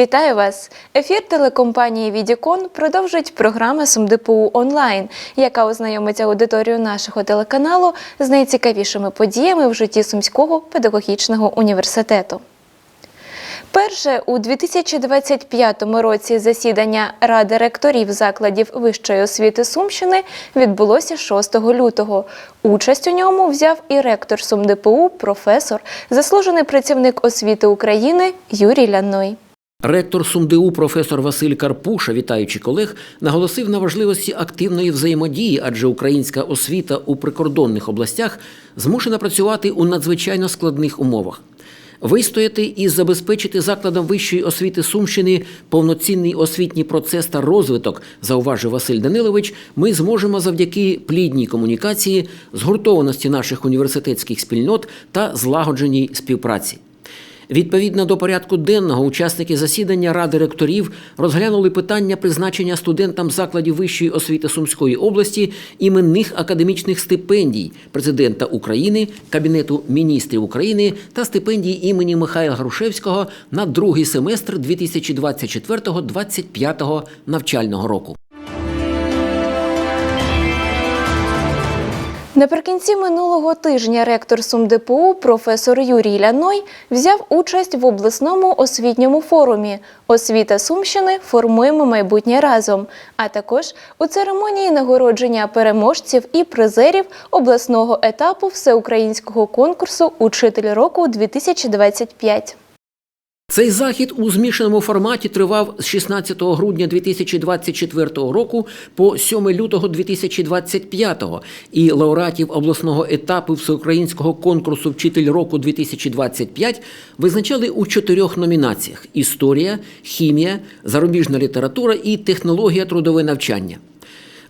Вітаю вас! Ефір телекомпанії Відікон продовжить програма СумДПУ онлайн, яка ознайомить аудиторію нашого телеканалу з найцікавішими подіями в житті Сумського педагогічного університету. Перше у 2025 році засідання Ради ректорів закладів вищої освіти Сумщини відбулося 6 лютого. Участь у ньому взяв і ректор СумДПУ, професор, заслужений працівник освіти України Юрій Ляной. Ректор СумДУ професор Василь Карпуша, вітаючи колег, наголосив на важливості активної взаємодії, адже українська освіта у прикордонних областях змушена працювати у надзвичайно складних умовах. Вистояти і забезпечити закладам вищої освіти Сумщини повноцінний освітній процес та розвиток, зауважив Василь Данилович, ми зможемо завдяки плідній комунікації, згуртованості наших університетських спільнот та злагодженій співпраці. Відповідно до порядку денного, учасники засідання Ради ректорів розглянули питання призначення студентам закладів вищої освіти Сумської області іменних академічних стипендій президента України, Кабінету міністрів України та стипендій імені Михайла Грушевського на другий семестр 2024-2025 навчального року. Наприкінці минулого тижня ректор СумДПУ професор Юрій Ляной взяв участь в обласному освітньому форумі Освіта Сумщини формуємо майбутнє разом, а також у церемонії нагородження переможців і призерів обласного етапу всеукраїнського конкурсу Учитель року 2025. Цей захід у змішаному форматі тривав з 16 грудня 2024 року по 7 лютого 2025 і лауреатів обласного етапу всеукраїнського конкурсу Вчитель року 2025 визначали у чотирьох номінаціях: історія, хімія, зарубіжна література і технологія трудове навчання.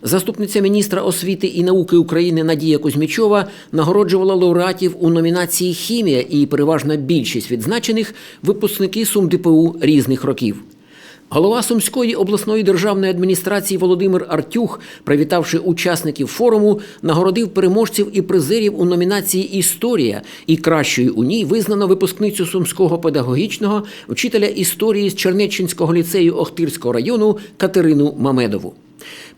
Заступниця міністра освіти і науки України Надія Кузьмічова нагороджувала лауреатів у номінації Хімія і переважна більшість відзначених випускники СумДПУ різних років. Голова Сумської обласної державної адміністрації Володимир Артюх, привітавши учасників форуму, нагородив переможців і призерів у номінації Історія і кращою у ній визнано випускницю Сумського педагогічного вчителя історії з Чернеччинського ліцею Охтирського району Катерину Мамедову.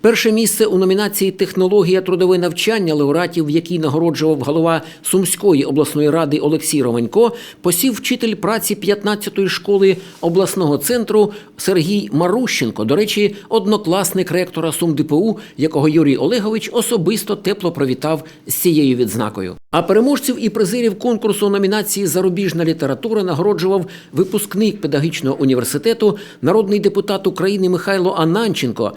Перше місце у номінації Технологія трудове навчання лауреатів, в якій нагороджував голова Сумської обласної ради Олексій Романько, посів вчитель праці 15-ї школи обласного центру Сергій Марущенко. До речі, однокласник ректора СумДПУ, якого Юрій Олегович особисто тепло привітав з цією відзнакою. А переможців і призерів конкурсу номінації Зарубіжна література нагороджував випускник педагогічного університету, народний депутат України Михайло Ананченко,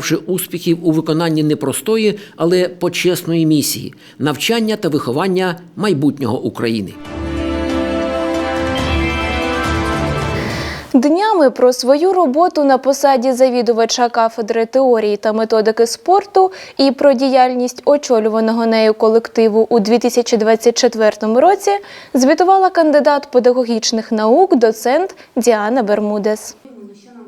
побажавши успіхів у виконанні непростої, але почесної місії навчання та виховання майбутнього України. Днями про свою роботу на посаді завідувача кафедри теорії та методики спорту і про діяльність очолюваного нею колективу у 2024 році звітувала кандидат педагогічних наук, доцент Діана Бермудес.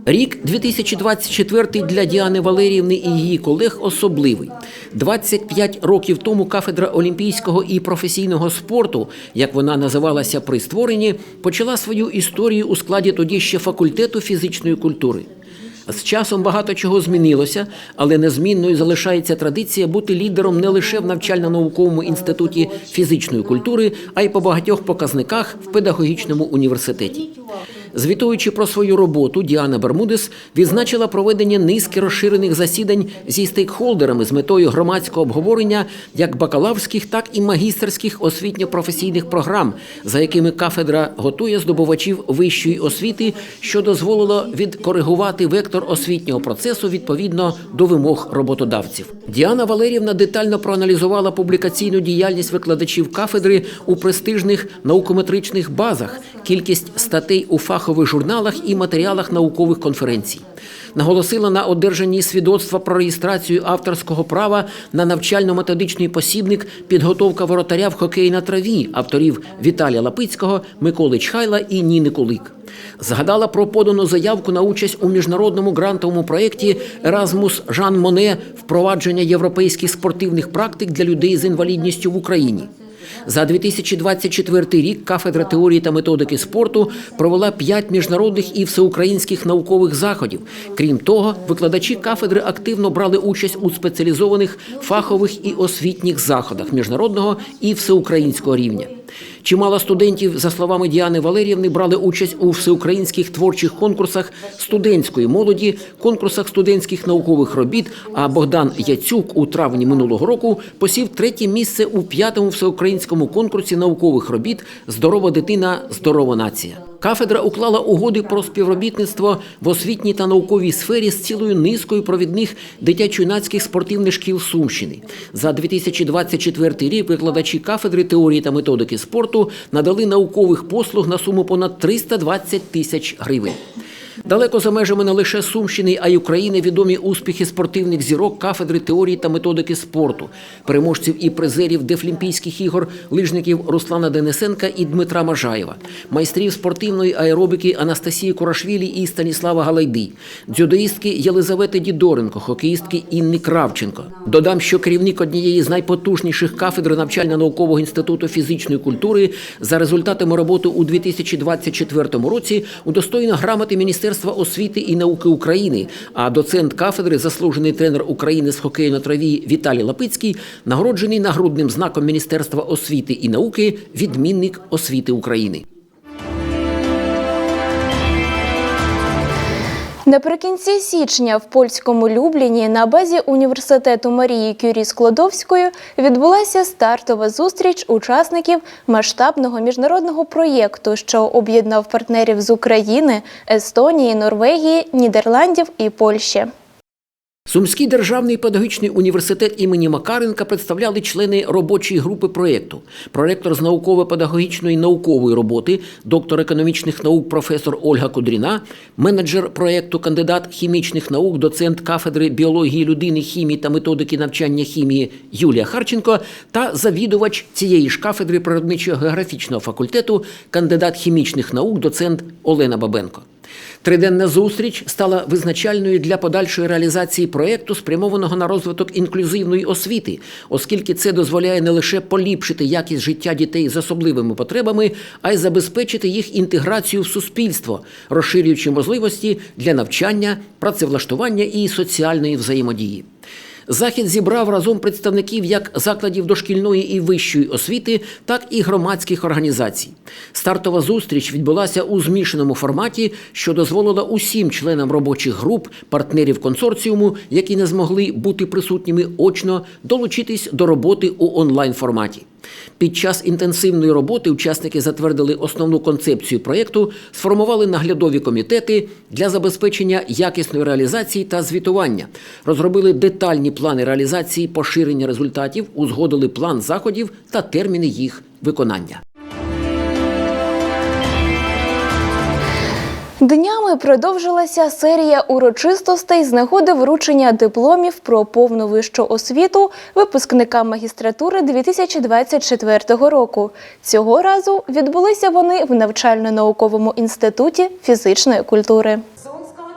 Рік 2024 для Діани Валеріївни і її колег особливий. 25 років тому кафедра олімпійського і професійного спорту, як вона називалася при створенні, почала свою історію у складі тоді ще факультету фізичної культури. З часом багато чого змінилося, але незмінною залишається традиція бути лідером не лише в навчально-науковому інституті фізичної культури, а й по багатьох показниках в педагогічному університеті. Звітуючи про свою роботу, Діана Бермудес відзначила проведення низки розширених засідань зі стейкхолдерами з метою громадського обговорення як бакалаврських, так і магістерських освітньо-професійних програм, за якими кафедра готує здобувачів вищої освіти, що дозволило відкоригувати вектор освітнього процесу відповідно до вимог роботодавців. Діана Валерівна детально проаналізувала публікаційну діяльність викладачів кафедри у престижних наукометричних базах, кількість статей у фахових журналах і матеріалах наукових конференцій. Наголосила на одержанні свідоцтва про реєстрацію авторського права на навчально-методичний посібник підготовка воротаря в хокеї на траві авторів Віталія Лапицького, Миколи Чхайла і Ніни Кулик. Згадала про подану заявку на участь у міжнародному грантовому проєкті Еразмус Жан Моне впровадження європейських спортивних практик для людей з інвалідністю в Україні. За 2024 рік кафедра теорії та методики спорту провела п'ять міжнародних і всеукраїнських наукових заходів. Крім того, викладачі кафедри активно брали участь у спеціалізованих фахових і освітніх заходах міжнародного і всеукраїнського рівня. Чимало студентів, за словами Діани Валеріївни, брали участь у всеукраїнських творчих конкурсах студентської молоді, конкурсах студентських наукових робіт. А Богдан Яцюк у травні минулого року посів третє місце у п'ятому всеукраїнському конкурсі наукових робіт Здорова дитина, здорова нація. Кафедра уклала угоди про співробітництво в освітній та науковій сфері з цілою низкою провідних дитячо-юнацьких спортивних шкіл Сумщини. За 2024 рік викладачі кафедри теорії та методики спорту надали наукових послуг на суму понад 320 тисяч гривень. Далеко за межами не лише Сумщини, а й України відомі успіхи спортивних зірок кафедри теорії та методики спорту, переможців і призерів Дефлімпійських ігор, лижників Руслана Денисенка і Дмитра Мажаєва, майстрів спортивної аеробіки Анастасії Курашвілі і Станіслава Галайди, дзюдоїстки Єлизавети Дідоренко, хокеїстки Інни Кравченко. Додам, що керівник однієї з найпотужніших кафедр навчально-наукового інституту фізичної культури за результатами роботи у 2024 році удостоєно грамоти Міністерства освіти і науки України. А доцент кафедри, заслужений тренер України з хокею на траві Віталій Лапицький, нагороджений нагрудним знаком Міністерства освіти і науки відмінник освіти України. Наприкінці січня в польському Любліні на базі університету Марії Кюрі Складовської відбулася стартова зустріч учасників масштабного міжнародного проєкту, що об'єднав партнерів з України, Естонії, Норвегії, Нідерландів і Польщі. Сумський державний педагогічний університет імені Макаренка представляли члени робочої групи проєкту. Проректор з науково-педагогічної наукової роботи, доктор економічних наук професор Ольга Кудріна, менеджер проєкту, кандидат хімічних наук, доцент кафедри біології людини, хімії та методики навчання хімії Юлія Харченко та завідувач цієї ж кафедри природничого географічного факультету, кандидат хімічних наук, доцент Олена Бабенко. Триденна зустріч стала визначальною для подальшої реалізації проєкту, спрямованого на розвиток інклюзивної освіти, оскільки це дозволяє не лише поліпшити якість життя дітей з особливими потребами, а й забезпечити їх інтеграцію в суспільство, розширюючи можливості для навчання, працевлаштування і соціальної взаємодії. Захід зібрав разом представників як закладів дошкільної і вищої освіти, так і громадських організацій. Стартова зустріч відбулася у змішаному форматі, що дозволила усім членам робочих груп, партнерів консорціуму, які не змогли бути присутніми очно, долучитись до роботи у онлайн форматі. Під час інтенсивної роботи учасники затвердили основну концепцію проєкту, сформували наглядові комітети для забезпечення якісної реалізації та звітування, розробили детальні плани реалізації поширення результатів, узгодили план заходів та терміни їх виконання. Днями продовжилася серія урочистостей з нагоди вручення дипломів про повну вищу освіту випускникам магістратури 2024 року. Цього разу відбулися вони в навчально-науковому інституті фізичної культури.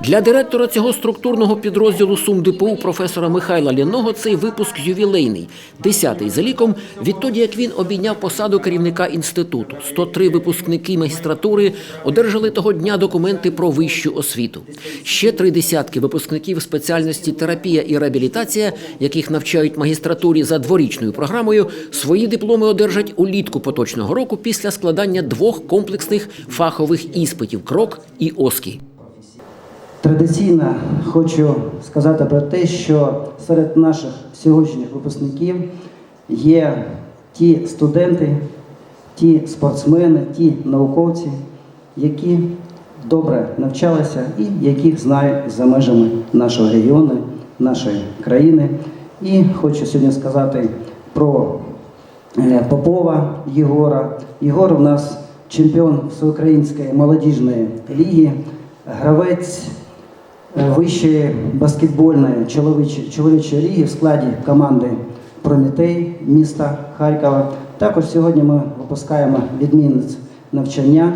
Для директора цього структурного підрозділу СумДПУ професора Михайла Ляного цей випуск ювілейний, десятий за ліком, відтоді як він обійняв посаду керівника інституту. 103 випускники магістратури одержали того дня документи про вищу освіту. Ще три десятки випускників спеціальності терапія і реабілітація, яких навчають магістратурі за дворічною програмою, свої дипломи одержать улітку поточного року після складання двох комплексних фахових іспитів крок і ОСКІ. Традиційно хочу сказати про те, що серед наших сьогоднішніх випускників є ті студенти, ті спортсмени, ті науковці, які добре навчалися і яких знають за межами нашого регіону, нашої країни. І хочу сьогодні сказати про е, Попова Єгора. Єгор у нас чемпіон Всеукраїнської молодіжної ліги, гравець вищої баскетбольної чоловічої, чоловічої ліги в складі команди Прометей міста Харкова. Також сьогодні ми випускаємо відмінниць навчання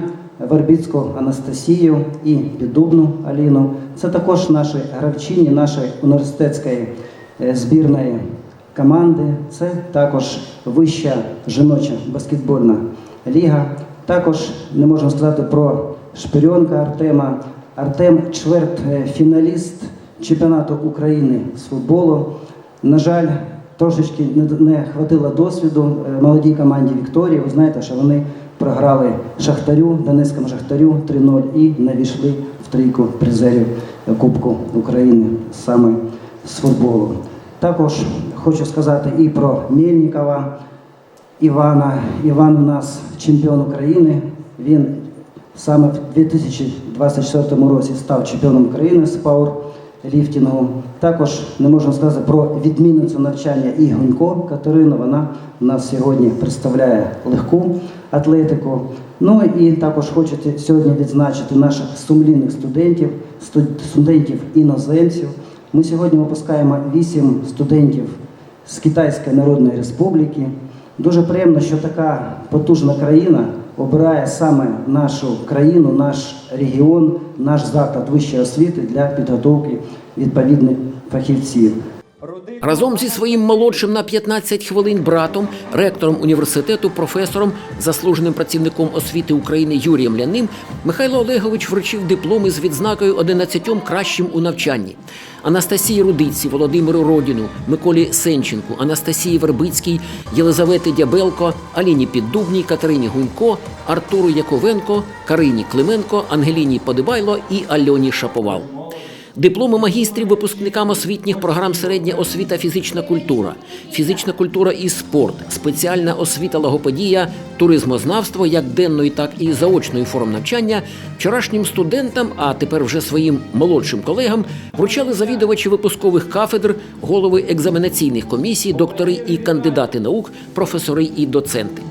Вербіцьку Анастасію і Піддубну Аліну. Це також наші гравчині нашої університетської е, збірної команди. Це також вища жіноча баскетбольна ліга. Також не можемо сказати про шпирьонка Артема. Артем чвертьфіналіст чемпіонату України з футболу. На жаль, трошечки не, не хватило досвіду е, молодій команді Вікторії. Ви знаєте, що вони програли Шахтарю, Донецькому Шахтарю 3-0 і не війшли в трійку призерів Кубку України саме з футболу. Також хочу сказати і про Мельникова Івана. Іван у нас чемпіон України. Він саме в 2024 році став чемпіоном України з пауерліфтингу. Також не можна сказати про відмінницю навчання і Гунько Катерину. Вона нас сьогодні представляє легку атлетику. Ну і також хочу сьогодні відзначити наших сумлінних студентів, студентів іноземців. Ми сьогодні випускаємо вісім студентів з Китайської Народної Республіки. Дуже приємно, що така потужна країна обирає саме нашу країну, наш регіон, наш заклад вищої освіти для підготовки відповідних фахівців. Разом зі своїм молодшим на 15 хвилин братом, ректором університету, професором, заслуженим працівником освіти України Юрієм Ляним, Михайло Олегович вручив дипломи з відзнакою 11 кращим у навчанні. Анастасії Рудиці, Володимиру Родіну, Миколі Сенченку, Анастасії Вербицькій, Єлизавети Дябелко, Аліні Піддубній, Катерині Гунько, Артуру Яковенко, Карині Клименко, Ангеліні Подибайло і Альоні Шаповал. Дипломи магістрів випускникам освітніх програм середня освіта фізична культура, фізична культура і спорт, спеціальна освіта логопедія, туризмознавство як денної, так і заочної форм навчання вчорашнім студентам, а тепер вже своїм молодшим колегам вручали завідувачі випускових кафедр, голови екзаменаційних комісій, доктори і кандидати наук, професори і доценти.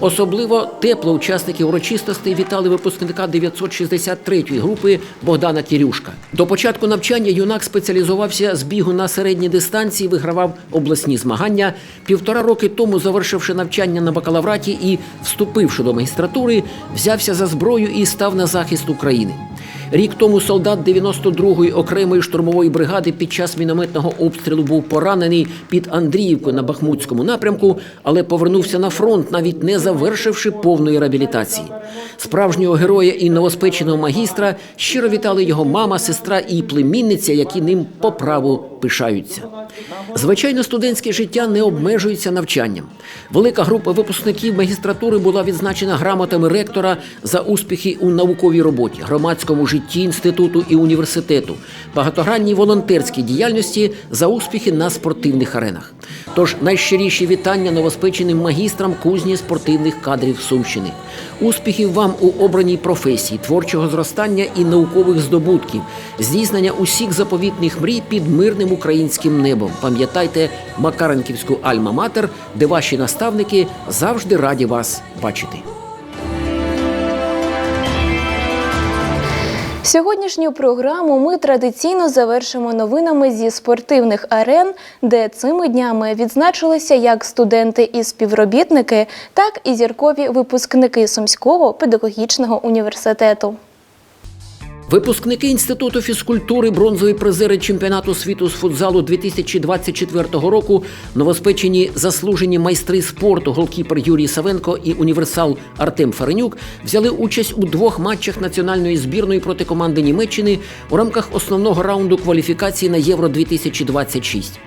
Особливо тепло учасники урочистостей вітали випускника 963-ї групи Богдана Кірюшка. До початку навчання юнак спеціалізувався з бігу на середній дистанції, вигравав обласні змагання. Півтора роки тому, завершивши навчання на бакалавраті і вступивши до магістратури, взявся за зброю і став на захист України. Рік тому солдат 92-ї окремої штурмової бригади під час мінометного обстрілу був поранений під Андріївкою на Бахмутському напрямку, але повернувся на фронт, навіть не завершивши повної реабілітації. Справжнього героя і новоспеченого магістра щиро вітали його мама, сестра і племінниця, які ним по праву пишаються. Звичайно, студентське життя не обмежується навчанням. Велика група випускників магістратури була відзначена грамотами ректора за успіхи у науковій роботі, громадському житті інституту і університету, багатогранній волонтерській діяльності за успіхи на спортивних аренах. Тож найщиріші вітання новоспеченим магістрам кузні спортивних кадрів Сумщини. Успіхів вам у обраній професії, творчого зростання і наукових здобутків, здійснення усіх заповітних мрій під мирним українським небом. Пам'ятайте Макаренківську Альма-Матер, де ваші наставники завжди раді вас бачити. Сьогоднішню програму ми традиційно завершимо новинами зі спортивних арен, де цими днями відзначилися як студенти і співробітники, так і зіркові випускники Сумського педагогічного університету. Випускники інституту фізкультури, бронзові призери чемпіонату світу з футзалу 2024 року, новоспечені заслужені майстри спорту, голкіпер Юрій Савенко і універсал Артем Фаренюк взяли участь у двох матчах національної збірної проти команди Німеччини у рамках основного раунду кваліфікації на Євро 2026.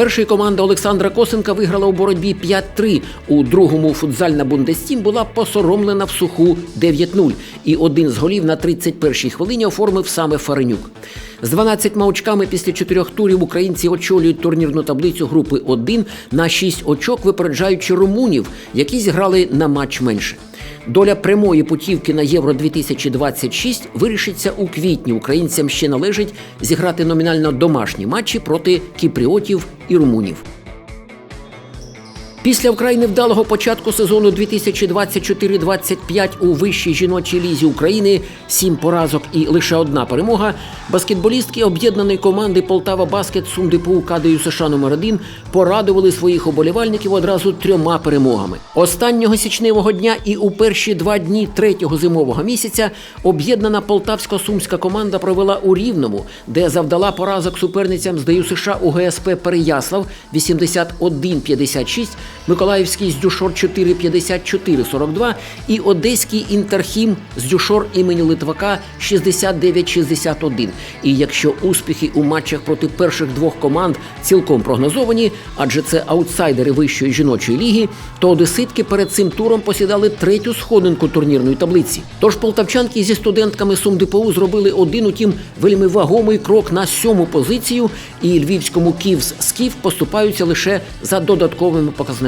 Перша команда Олександра Косенка виграла у боротьбі 5-3. У другому футзальна Бундестім була посоромлена в суху 9-0. І один з голів на 31-й хвилині оформив саме Фаренюк. З 12 очками після чотирьох турів українці очолюють турнірну таблицю групи 1 на 6 очок, випереджаючи румунів, які зіграли на матч менше. Доля прямої путівки на Євро 2026 вирішиться у квітні. Українцям ще належить зіграти номінально домашні матчі проти кіпріотів і румунів. Після вкрай невдалого початку сезону 2024-25 у вищій жіночій лізі України сім поразок і лише одна перемога. Баскетболістки об'єднаної команди Полтава Баскет СумДПУ КДЮ США номер 1 порадували своїх оболівальників одразу трьома перемогами. Останнього січневого дня і у перші два дні третього зимового місяця об'єднана полтавсько-сумська команда провела у Рівному, де завдала поразок суперницям з ДЮ США у ГСП Переяслав 81-56, Миколаївський Здюшор 4-54-42 і Одеський Інтерхім Здюшор імені Литвака 69-61. І якщо успіхи у матчах проти перших двох команд цілком прогнозовані, адже це аутсайдери вищої жіночої ліги, то одеситки перед цим туром посідали третю сходинку турнірної таблиці. Тож полтавчанки зі студентками СумДПУ зробили один, утім, вельми вагомий крок на сьому позицію, і львівському Ківс Скіф поступаються лише за додатковими показниками.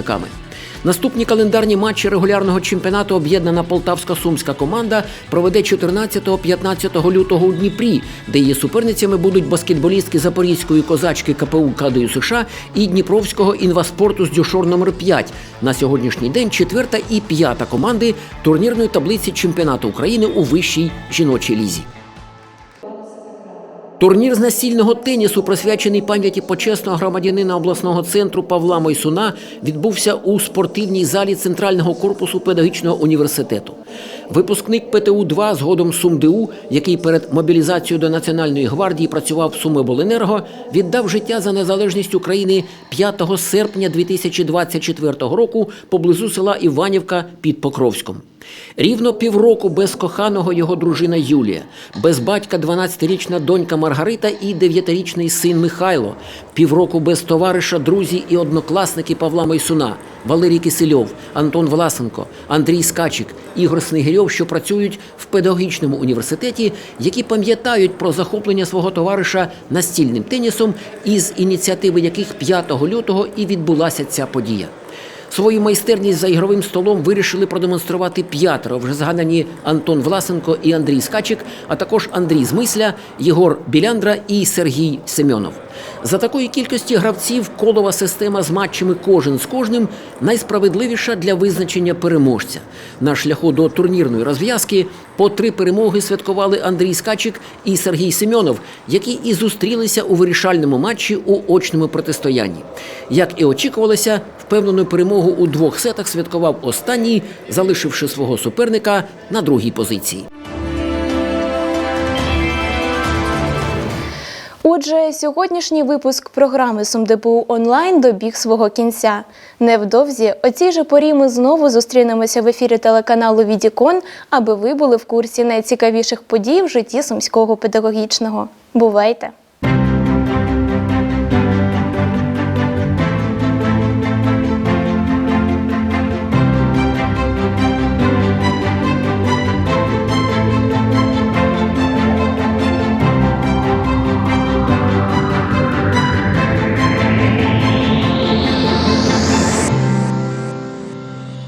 Наступні календарні матчі регулярного чемпіонату об'єднана полтавська-сумська команда проведе 14-15 лютого у Дніпрі, де її суперницями будуть баскетболістки Запорізької козачки КПУ КДЮ США і Дніпровського інваспорту з дюшор номер 5 На сьогоднішній день четверта і п'ята команди турнірної таблиці чемпіонату України у вищій жіночій лізі. Турнір з настільного тенісу, присвячений пам'яті почесного громадянина обласного центру Павла Мойсуна, відбувся у спортивній залі центрального корпусу педагогічного університету. Випускник ПТУ 2 згодом СумДУ, який перед мобілізацією до Національної гвардії працював в Сумиболенерго, віддав життя за незалежність України 5 серпня 2024 року поблизу села Іванівка під Покровськом. Рівно півроку без коханого його дружина Юлія, без батька 12-річна донька Маргарита і 9-річний син Михайло, півроку без товариша, друзі і однокласники Павла Майсуна, Валерій Кисельов, Антон Власенко, Андрій Скачик, Ігор Снигирьов, що працюють в педагогічному університеті, які пам'ятають про захоплення свого товариша настільним тенісом, із ініціативи яких 5 лютого і відбулася ця подія. Свою майстерність за ігровим столом вирішили продемонструвати п'ятеро вже згадані Антон Власенко і Андрій Скачик, а також Андрій Змисля, Єгор Біляндра і Сергій Семьонов. За такої кількості гравців колова система з матчами кожен з кожним найсправедливіша для визначення переможця. На шляху до турнірної розв'язки по три перемоги святкували Андрій Скачик і Сергій Семьонов, які і зустрілися у вирішальному матчі у очному протистоянні. Як і очікувалося, впевнену перемогу у двох сетах святкував останній, залишивши свого суперника на другій позиції. Отже, сьогоднішній випуск програми СумДПУ онлайн добіг свого кінця. Невдовзі о цій же порі ми знову зустрінемося в ефірі телеканалу Відікон, аби ви були в курсі найцікавіших подій в житті сумського педагогічного. Бувайте!